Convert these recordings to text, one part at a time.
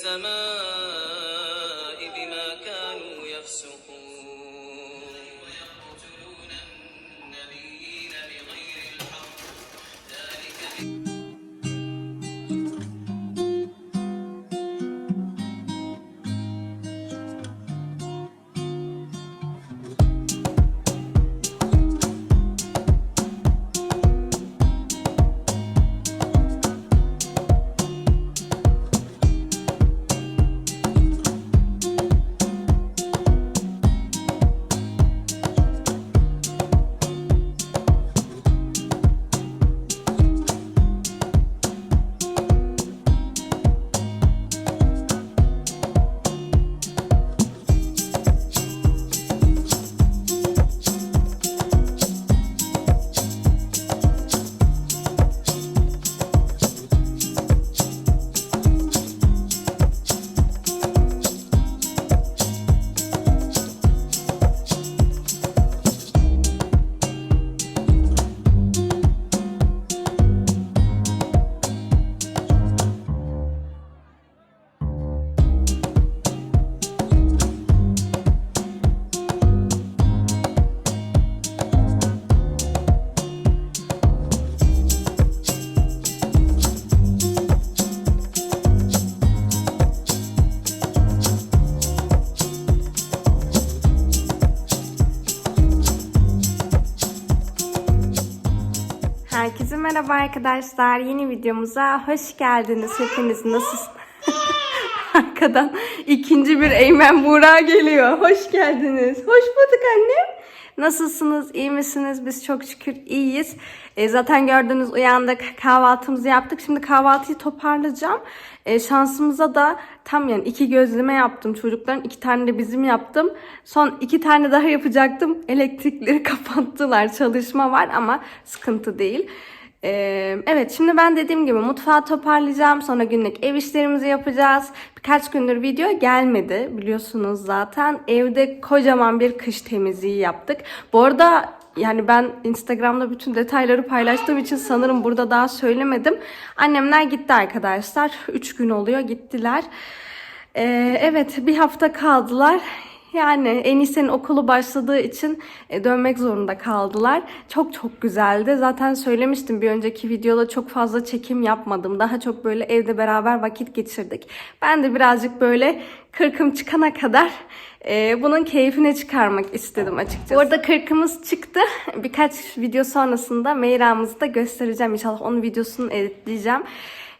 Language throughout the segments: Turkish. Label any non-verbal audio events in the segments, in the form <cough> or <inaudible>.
السماء merhaba arkadaşlar. Yeni videomuza hoş geldiniz. Hepiniz nasılsınız? <laughs> Arkadan ikinci bir Eymen Buğra geliyor. Hoş geldiniz. Hoş bulduk annem. Nasılsınız? İyi misiniz? Biz çok şükür iyiyiz. E, zaten gördünüz uyandık. Kahvaltımızı yaptık. Şimdi kahvaltıyı toparlayacağım. E, şansımıza da tam yani iki gözleme yaptım çocukların. iki tane de bizim yaptım. Son iki tane daha yapacaktım. Elektrikleri <laughs> kapattılar. Çalışma var ama sıkıntı değil. Ee, evet şimdi ben dediğim gibi mutfağı toparlayacağım. Sonra günlük ev işlerimizi yapacağız. Birkaç gündür video gelmedi biliyorsunuz zaten. Evde kocaman bir kış temizliği yaptık. Bu arada yani ben Instagram'da bütün detayları paylaştığım için sanırım burada daha söylemedim. Annemler gitti arkadaşlar. 3 gün oluyor gittiler. Ee, evet bir hafta kaldılar. Yani Enise'nin okulu başladığı için e, dönmek zorunda kaldılar. Çok çok güzeldi. Zaten söylemiştim bir önceki videoda çok fazla çekim yapmadım. Daha çok böyle evde beraber vakit geçirdik. Ben de birazcık böyle kırkım çıkana kadar e, bunun keyfine çıkarmak istedim açıkçası. Bu arada kırkımız çıktı. Birkaç video sonrasında Meyra'mızı da göstereceğim. İnşallah onun videosunu editleyeceğim.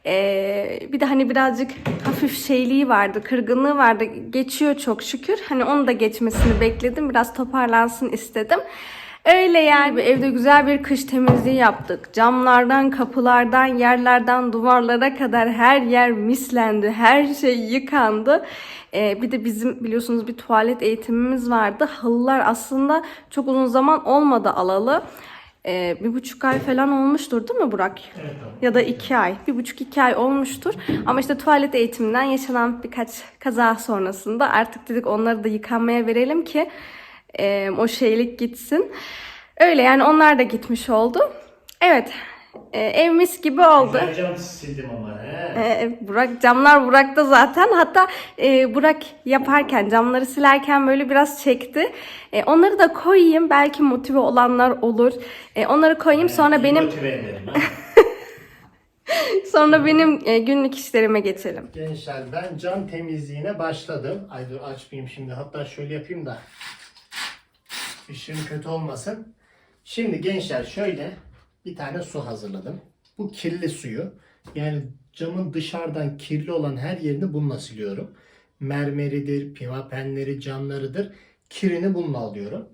Ee, bir de hani birazcık hafif şeyliği vardı, kırgınlığı vardı. Geçiyor çok şükür. Hani onu da geçmesini bekledim. Biraz toparlansın istedim. Öyle yani evde güzel bir kış temizliği yaptık. Camlardan, kapılardan, yerlerden, duvarlara kadar her yer mislendi. Her şey yıkandı. Ee, bir de bizim biliyorsunuz bir tuvalet eğitimimiz vardı. Halılar aslında çok uzun zaman olmadı alalı. Ee, bir buçuk ay falan olmuştur değil mi Burak? Ya da iki ay. Bir buçuk iki ay olmuştur. Ama işte tuvalet eğitiminden yaşanan birkaç kaza sonrasında artık dedik onları da yıkanmaya verelim ki e, o şeylik gitsin. Öyle yani onlar da gitmiş oldu. Evet. E, ev mis gibi oldu. Güzel cam sildim ama he. Ee, Burak camlar Burak'ta zaten. Hatta e, Burak yaparken camları silerken böyle biraz çekti. E, onları da koyayım. Belki motive olanlar olur. E, onları koyayım sonra İyi benim motive ederim, <laughs> sonra benim e, günlük işlerime geçelim. Gençler ben cam temizliğine başladım. Ay dur açmayayım şimdi. Hatta şöyle yapayım da. Işığım kötü olmasın. Şimdi gençler şöyle bir tane su hazırladım. Bu kirli suyu. Yani camın dışarıdan kirli olan her yerini bununla siliyorum. Mermeridir, pimapenleri, camlarıdır. Kirini bununla alıyorum.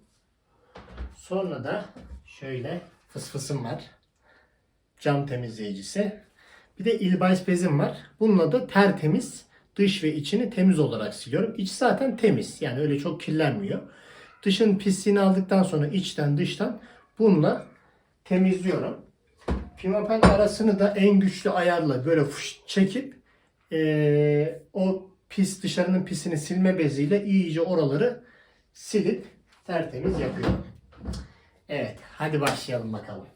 Sonra da şöyle fısfısım var. Cam temizleyicisi. Bir de ilbais bezim var. Bununla da tertemiz dış ve içini temiz olarak siliyorum. İç zaten temiz. Yani öyle çok kirlenmiyor. Dışın pisliğini aldıktan sonra içten dıştan bununla temizliyorum. Pimapen arasını da en güçlü ayarla böyle fış çekip eee, o pis dışarının pisini silme beziyle iyice oraları silip tertemiz yapıyorum. Evet hadi başlayalım bakalım.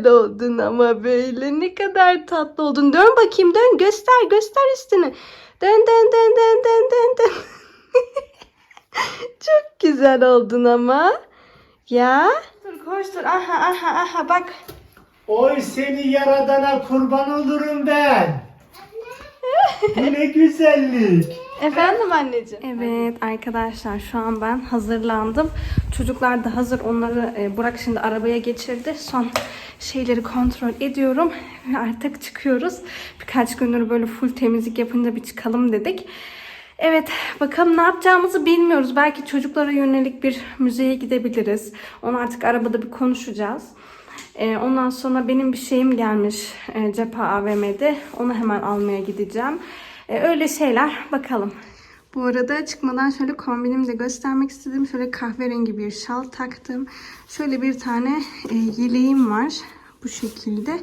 Güzel oldun ama böyle. Ne kadar tatlı oldun. Dön bakayım dön. Göster göster üstünü. Dön dön dön dön dön dön dön. <laughs> Çok güzel oldun ama. Ya. Dur koştur. Aha aha aha bak. Oy seni yaradana kurban olurum ben. Bu ne güzellik. Efendim anneciğim. Evet arkadaşlar şu an ben hazırlandım. Çocuklar da hazır. Onları e, Burak şimdi arabaya geçirdi. Son şeyleri kontrol ediyorum. Ve <laughs> artık çıkıyoruz. Birkaç gündür böyle full temizlik yapınca bir çıkalım dedik. Evet bakalım ne yapacağımızı bilmiyoruz. Belki çocuklara yönelik bir müzeye gidebiliriz. Onu artık arabada bir konuşacağız. Ee, ondan sonra benim bir şeyim gelmiş e, cephe AVM'de. Onu hemen almaya gideceğim. Ee, öyle şeyler bakalım. Bu arada çıkmadan şöyle kombinimi de göstermek istedim. Şöyle kahverengi bir şal taktım. Şöyle bir tane e, yeleğim var. Bu şekilde.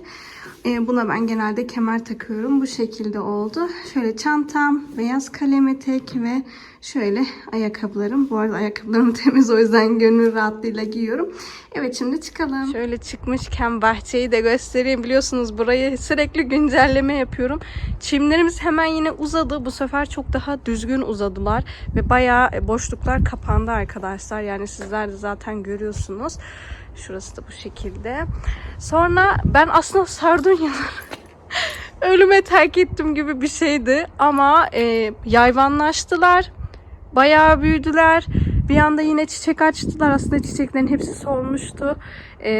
E, buna ben genelde kemer takıyorum. Bu şekilde oldu. Şöyle çantam, beyaz kalem etek ve şöyle ayakkabılarım. Bu arada ayakkabılarım <laughs> temiz o yüzden gönül rahatlığıyla giyiyorum. Evet şimdi çıkalım. Şöyle çıkmışken bahçeyi de göstereyim. Biliyorsunuz burayı sürekli güncelleme yapıyorum. Çimlerimiz hemen yine uzadı. Bu sefer çok daha düzgün uzadılar. Ve bayağı e, boşluklar kapandı arkadaşlar. Yani sizler de zaten görüyorsunuz. Şurası da bu şekilde. Sonra ben aslında sardunyaları <laughs> ölüme terk ettim gibi bir şeydi. Ama e, yayvanlaştılar. Bayağı büyüdüler. Bir anda yine çiçek açtılar. Aslında çiçeklerin hepsi solmuştu. E,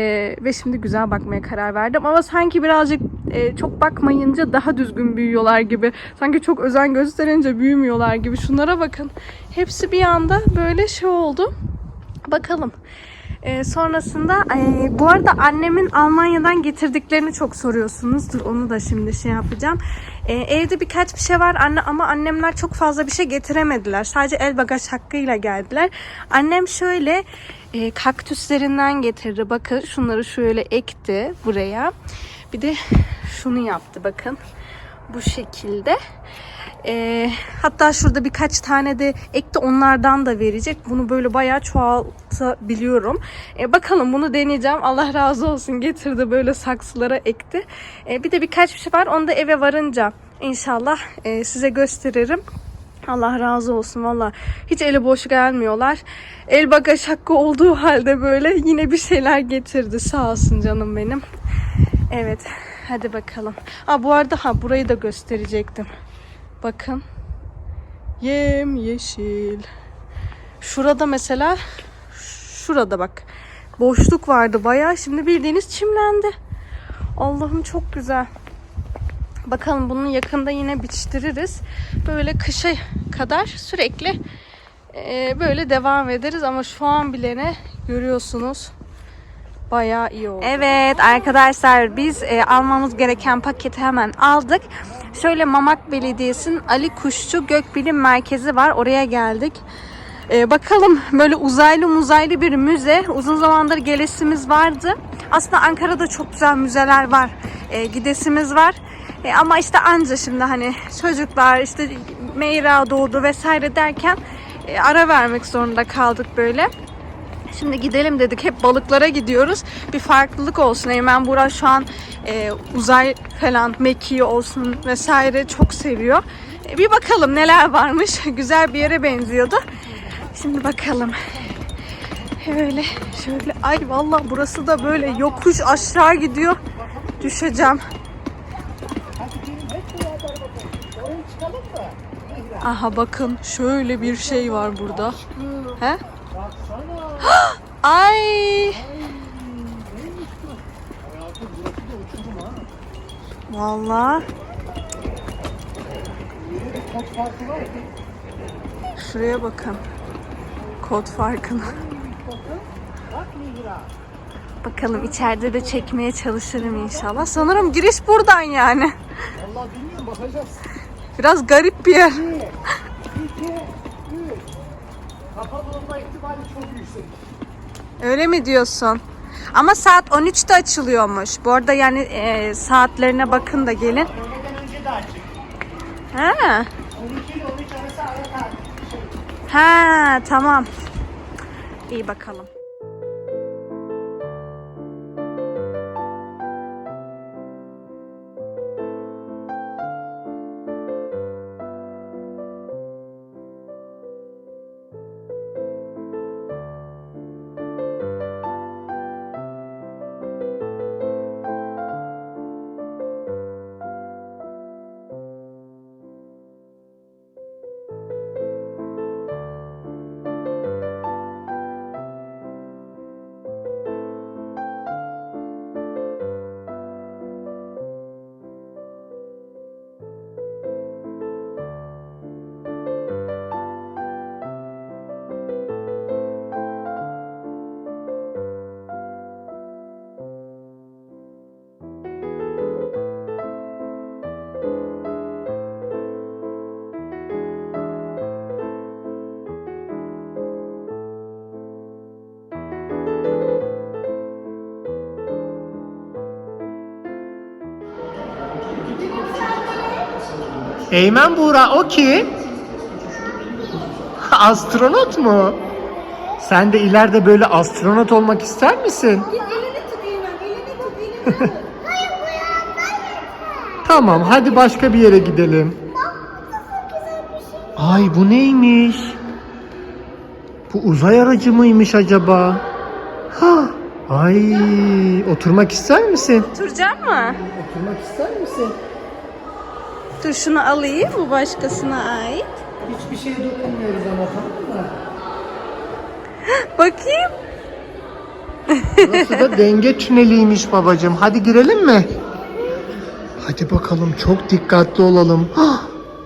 ve şimdi güzel bakmaya karar verdim. Ama sanki birazcık e, çok bakmayınca daha düzgün büyüyorlar gibi. Sanki çok özen gösterince büyümüyorlar gibi. Şunlara bakın. Hepsi bir anda böyle şey oldu. Bakalım. Ee, sonrasında e, bu arada annemin Almanya'dan getirdiklerini çok soruyorsunuz. Dur onu da şimdi şey yapacağım. Ee, evde birkaç bir şey var anne ama annemler çok fazla bir şey getiremediler. Sadece el bagaj hakkıyla geldiler. Annem şöyle e, kaktüslerinden getirdi. Bakın şunları şöyle ekti buraya. Bir de şunu yaptı bakın. Bu şekilde. Ee, hatta şurada birkaç tane de ekti onlardan da verecek. Bunu böyle bayağı çoğaltabiliyorum. Ee, bakalım bunu deneyeceğim. Allah razı olsun getirdi böyle saksılara ekti. Ee, bir de birkaç bir şey var. Onu da eve varınca inşallah e, size gösteririm. Allah razı olsun valla. Hiç eli boş gelmiyorlar. El bagaj hakkı olduğu halde böyle yine bir şeyler getirdi. Sağ olsun canım benim. Evet. Hadi bakalım. Aa, bu arada ha burayı da gösterecektim. Bakın. Yem yeşil. Şurada mesela şurada bak. Boşluk vardı bayağı. Şimdi bildiğiniz çimlendi. Allah'ım çok güzel. Bakalım bunu yakında yine biçtiririz. Böyle kışa kadar sürekli böyle devam ederiz ama şu an bile ne görüyorsunuz. Bayağı iyi oldu. Evet arkadaşlar biz e, almamız gereken paketi hemen aldık. Şöyle Mamak Belediyesi'nin Ali Kuşçu Gökbilim Merkezi var. Oraya geldik. E, bakalım böyle uzaylı muzaylı bir müze. Uzun zamandır gelesimiz vardı. Aslında Ankara'da çok güzel müzeler var. E, gidesimiz var. E, ama işte anca şimdi hani çocuklar işte Meyra doğdu vesaire derken e, ara vermek zorunda kaldık böyle. Şimdi gidelim dedik. Hep balıklara gidiyoruz. Bir farklılık olsun. Eymen Burak şu an e, uzay falan mekiği olsun vesaire çok seviyor. E, bir bakalım neler varmış. <laughs> Güzel bir yere benziyordu. Şimdi bakalım. Öyle şöyle. Ay vallahi burası da böyle yokuş aşağı gidiyor. Düşeceğim. Aha bakın şöyle bir şey var burada. He? <gasps> Ay. Vallahi. Şuraya bakın. Kod farkına. Bakalım içeride de çekmeye çalışırım inşallah. Sanırım giriş buradan yani. Vallahi bilmiyorum bakacağız. Biraz garip bir yer. 2, 3. Kapalı olma ihtimali çok yüksek. Öyle mi diyorsun? Ama saat 13'te açılıyormuş. Bu arada yani e, saatlerine bakın da gelin. Öğleden önce de açık. Ha. 12 ile 13 arası ara tatil. Ha tamam. İyi bakalım. Eymen Buğra o kim? Astronot mu? Sen de ileride böyle astronot olmak ister misin? Tamam hadi başka bir yere gidelim. Ay bu neymiş? Bu uzay aracı mıymış acaba? Ha. Ay oturmak ister misin? Oturacak mı? Oturmak ister misin? Dur şunu alayım. Bu başkasına ait. Hiçbir şeye dokunmuyoruz ama tamam mı? <gasps> Bakayım. Burası da <laughs> denge tüneliymiş babacığım. Hadi girelim mi? Hadi bakalım çok dikkatli olalım. <gasps>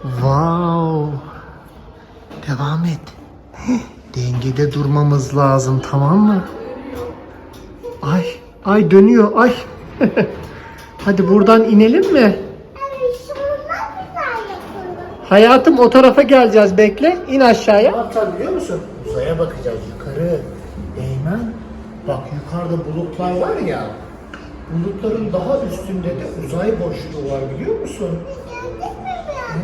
Wow. Devam et. <gasps> Dengede durmamız lazım tamam mı? Ay, ay dönüyor ay. <laughs> Hadi buradan inelim mi? Hayatım o tarafa geleceğiz bekle. İn aşağıya. Ne yapacağız biliyor musun? Uzaya bakacağız yukarı. Eymen bak yukarıda bulutlar var ya. Bulutların daha üstünde de uzay boşluğu var biliyor musun?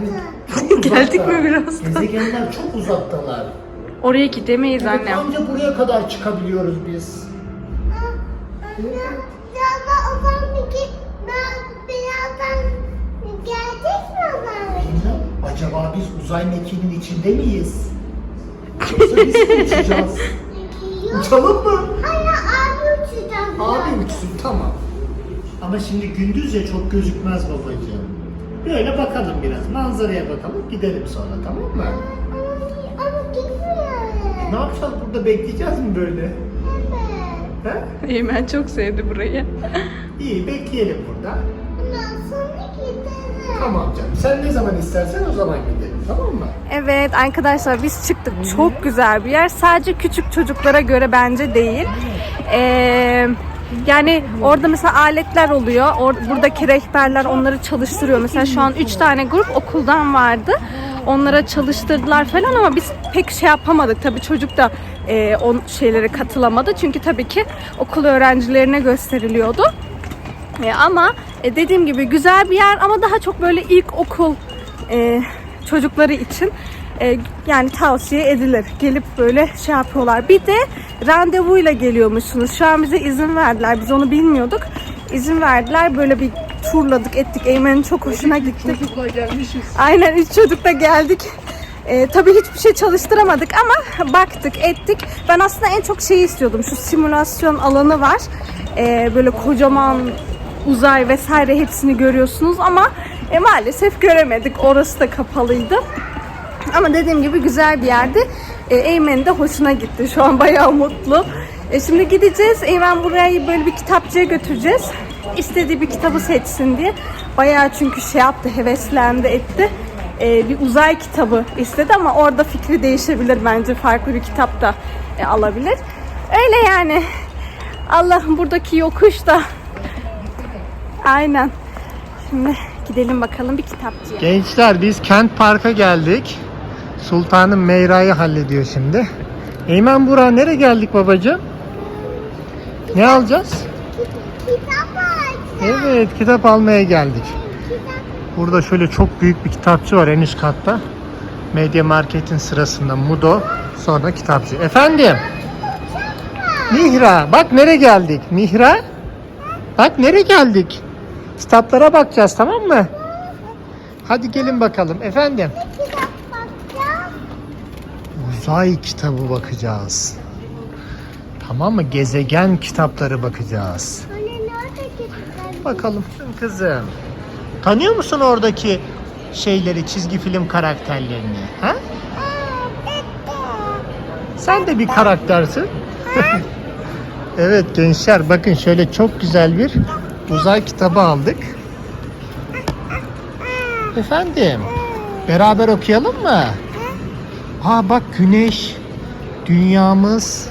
Evet, Geldik mi birazdan? Gezegenler çok uzaktalar. Oraya gidemeyiz Evet, annem. Anca buraya kadar çıkabiliyoruz biz. Bilmem, acaba biz uzay mekiğinin içinde miyiz? Yoksa biz mi uçacağız? Uçalım mı? Abi uçsun tamam. Ama şimdi gündüz ya çok gözükmez babacığım. Böyle bakalım biraz. Manzaraya bakalım gidelim sonra tamam mı? Ne yapacağız burada bekleyeceğiz mi böyle? He? Eymen çok sevdi burayı. İyi bekleyelim burada. Tamam canım. Sen ne zaman istersen o zaman gidelim tamam mı? Evet arkadaşlar biz çıktık. Çok güzel bir yer. Sadece küçük çocuklara göre bence değil. Ee, yani orada mesela aletler oluyor. Or- buradaki rehberler onları çalıştırıyor. Mesela şu an 3 tane grup okuldan vardı. Onlara çalıştırdılar falan ama biz pek şey yapamadık. Tabii çocuk da e, o şeylere katılamadı. Çünkü tabii ki okul öğrencilerine gösteriliyordu. E, ama e, dediğim gibi güzel bir yer ama daha çok böyle ilkokul e, çocukları için e, yani tavsiye edilir. Gelip böyle şey yapıyorlar. Bir de randevuyla geliyormuşsunuz. Şu an bize izin verdiler. Biz onu bilmiyorduk. İzin verdiler. Böyle bir turladık ettik. Eymen'in çok hoşuna gitti. Çocukla gelmişiz. Aynen üç çocukla geldik. Ee, tabii hiçbir şey çalıştıramadık ama baktık ettik. Ben aslında en çok şeyi istiyordum. Şu simülasyon alanı var. Ee, böyle kocaman uzay vesaire hepsini görüyorsunuz ama e, maalesef göremedik. Orası da kapalıydı. Ama dediğim gibi güzel bir yerdi. E, Eymen'in de hoşuna gitti. Şu an bayağı mutlu. E, şimdi gideceğiz. Eymen burayı böyle bir kitapçıya götüreceğiz. İstediği bir kitabı seçsin diye. Bayağı çünkü şey yaptı, heveslendi, etti. E, bir uzay kitabı istedi ama orada fikri değişebilir bence. Farklı bir kitap da e, alabilir. Öyle yani. Allah'ım buradaki yokuş da. Aynen. Şimdi gidelim bakalım bir kitapçıya. Gençler biz Kent Park'a geldik. Sultanım Meyra'yı hallediyor şimdi. Eymen Burak nereye geldik babacığım? Ne alacağız? Evet kitap almaya geldik. Burada şöyle çok büyük bir kitapçı var en üst katta. Medya Market'in sırasında Mudo sonra kitapçı. Efendim? Mihra bak nereye geldik? Mihra? Bak nereye geldik? Kitaplara bakacağız tamam mı? Hadi gelin bakalım efendim. Uzay kitabı bakacağız. Tamam mı? Gezegen kitapları bakacağız. Bakalım kızım. Tanıyor musun oradaki şeyleri, çizgi film karakterlerini? Ha? Sen de bir karaktersin. <laughs> evet gençler bakın şöyle çok güzel bir uzay kitabı aldık. Efendim, beraber okuyalım mı? Aa bak güneş, dünyamız.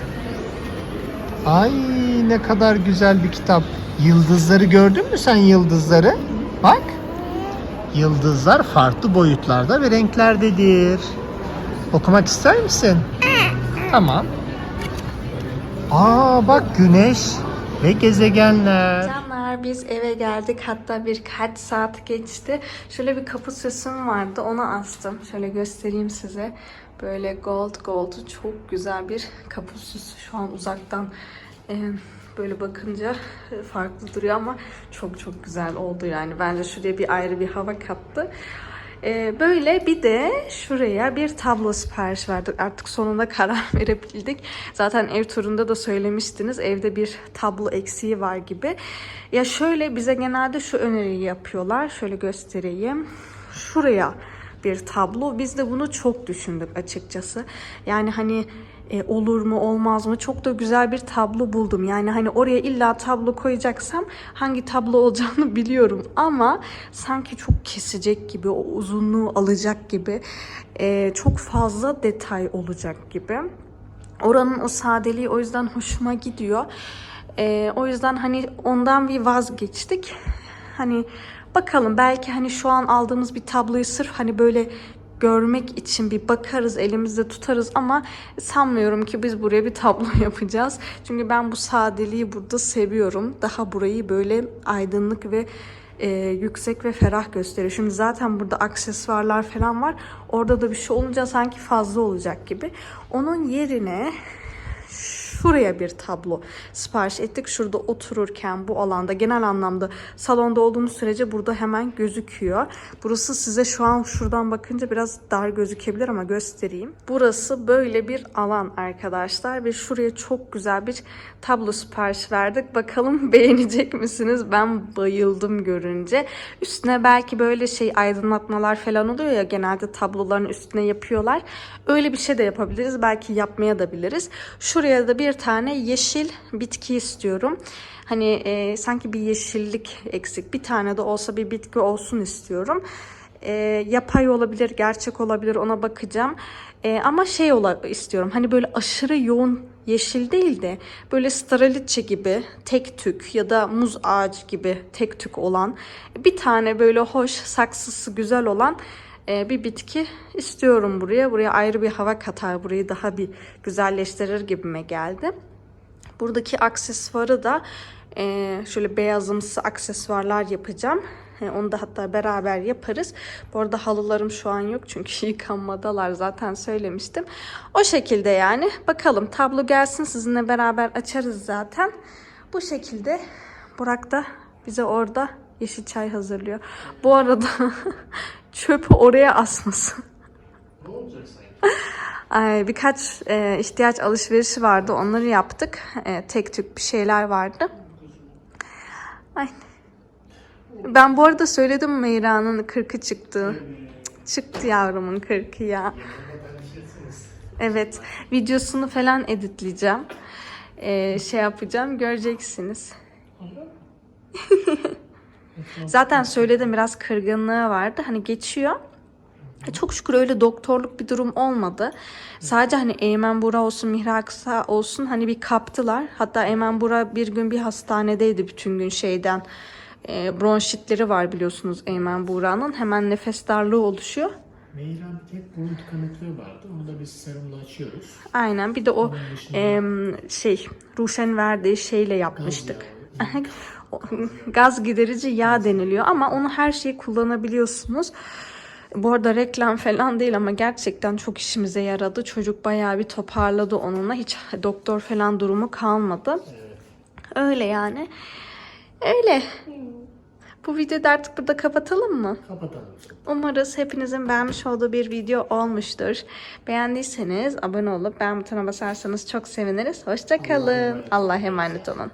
Ay ne kadar güzel bir kitap. Yıldızları gördün mü sen yıldızları? Bak. Yıldızlar farklı boyutlarda ve renklerdedir. Okumak ister misin? Tamam. Aa bak güneş ve gezegenler. Biz eve geldik. Hatta birkaç saat geçti. Şöyle bir kapı süsüm vardı. Onu astım. Şöyle göstereyim size. Böyle gold gold çok güzel bir kapı süsü. Şu an uzaktan e, böyle bakınca farklı duruyor ama çok çok güzel oldu yani. Bence şuraya bir ayrı bir hava kattı. Ee, böyle bir de şuraya bir tablo sipariş verdik. Artık sonunda <laughs> karar verebildik. Zaten ev turunda da söylemiştiniz. Evde bir tablo eksiği var gibi. Ya şöyle bize genelde şu öneriyi yapıyorlar. Şöyle göstereyim. Şuraya bir tablo. Biz de bunu çok düşündük açıkçası. Yani hani e, olur mu olmaz mı çok da güzel bir tablo buldum. Yani hani oraya illa tablo koyacaksam hangi tablo olacağını <laughs> biliyorum ama sanki çok kesecek gibi o uzunluğu alacak gibi e, çok fazla detay olacak gibi. Oranın o sadeliği o yüzden hoşuma gidiyor. E, o yüzden hani ondan bir vazgeçtik. Hani bakalım belki hani şu an aldığımız bir tabloyu sırf hani böyle görmek için bir bakarız, elimizde tutarız ama sanmıyorum ki biz buraya bir tablo <laughs> yapacağız. Çünkü ben bu sadeliği burada seviyorum. Daha burayı böyle aydınlık ve e, yüksek ve ferah gösteriyor. Şimdi zaten burada aksesuarlar falan var. Orada da bir şey olunca sanki fazla olacak gibi. Onun yerine şuraya bir tablo sipariş ettik. Şurada otururken bu alanda genel anlamda salonda olduğumuz sürece burada hemen gözüküyor. Burası size şu an şuradan bakınca biraz dar gözükebilir ama göstereyim. Burası böyle bir alan arkadaşlar ve şuraya çok güzel bir tablo sipariş verdik. Bakalım <laughs> beğenecek misiniz? Ben bayıldım görünce. Üstüne belki böyle şey aydınlatmalar falan oluyor ya genelde tabloların üstüne yapıyorlar. Öyle bir şey de yapabiliriz. Belki yapmaya da biliriz. Şuraya da bir tane yeşil bitki istiyorum. Hani e, sanki bir yeşillik eksik. Bir tane de olsa bir bitki olsun istiyorum. E, yapay olabilir, gerçek olabilir ona bakacağım. E, ama şey ola istiyorum. Hani böyle aşırı yoğun yeşil değil de böyle straliçe gibi tek tük ya da muz ağacı gibi tek tük olan bir tane böyle hoş saksısı güzel olan bir bitki istiyorum buraya. Buraya ayrı bir hava katar. Burayı daha bir güzelleştirir gibime geldi. Buradaki aksesuarı da e, şöyle beyazımsı aksesuarlar yapacağım. Onu da hatta beraber yaparız. Bu arada halılarım şu an yok çünkü <laughs> yıkanmadalar zaten söylemiştim. O şekilde yani. Bakalım tablo gelsin sizinle beraber açarız zaten. Bu şekilde Burak da bize orada yeşil çay hazırlıyor. Bu arada <laughs> çöpü oraya asmasın. <laughs> Ay, birkaç e, ihtiyaç alışverişi vardı. Onları yaptık. E, tek tük bir şeyler vardı. Ay. Ben bu arada söyledim Meyra'nın 40'ı çıktı. Çıktı yavrumun 40'ı ya. Evet. Videosunu falan editleyeceğim. E, şey yapacağım. Göreceksiniz. <laughs> Zaten söyledim biraz kırgınlığı vardı. Hani geçiyor. E, Çok şükür öyle doktorluk bir durum olmadı. Sadece hani Eymen Bura olsun, Mihra Aksa olsun hani bir kaptılar. Hatta Eymen Bura bir gün bir hastanedeydi bütün gün şeyden. E, bronşitleri var biliyorsunuz Eymen Bura'nın. Hemen nefes darlığı oluşuyor. Meyran tek burun tıkanıklığı vardı. Onu da biz serumla açıyoruz. Aynen bir de o dışında- em, şey Ruşen verdiği şeyle yapmıştık. <laughs> Gaz giderici yağ deniliyor ama onu her şeyi kullanabiliyorsunuz. Bu arada reklam falan değil ama gerçekten çok işimize yaradı. Çocuk bayağı bir toparladı onunla. Hiç doktor falan durumu kalmadı. Öyle yani. Öyle. Bu videoyu da artık burada kapatalım mı? Kapatalım. Umarız hepinizin beğenmiş olduğu bir video olmuştur. Beğendiyseniz abone olup beğen butonuna basarsanız çok seviniriz. Hoşçakalın. Allah'a emanet olun.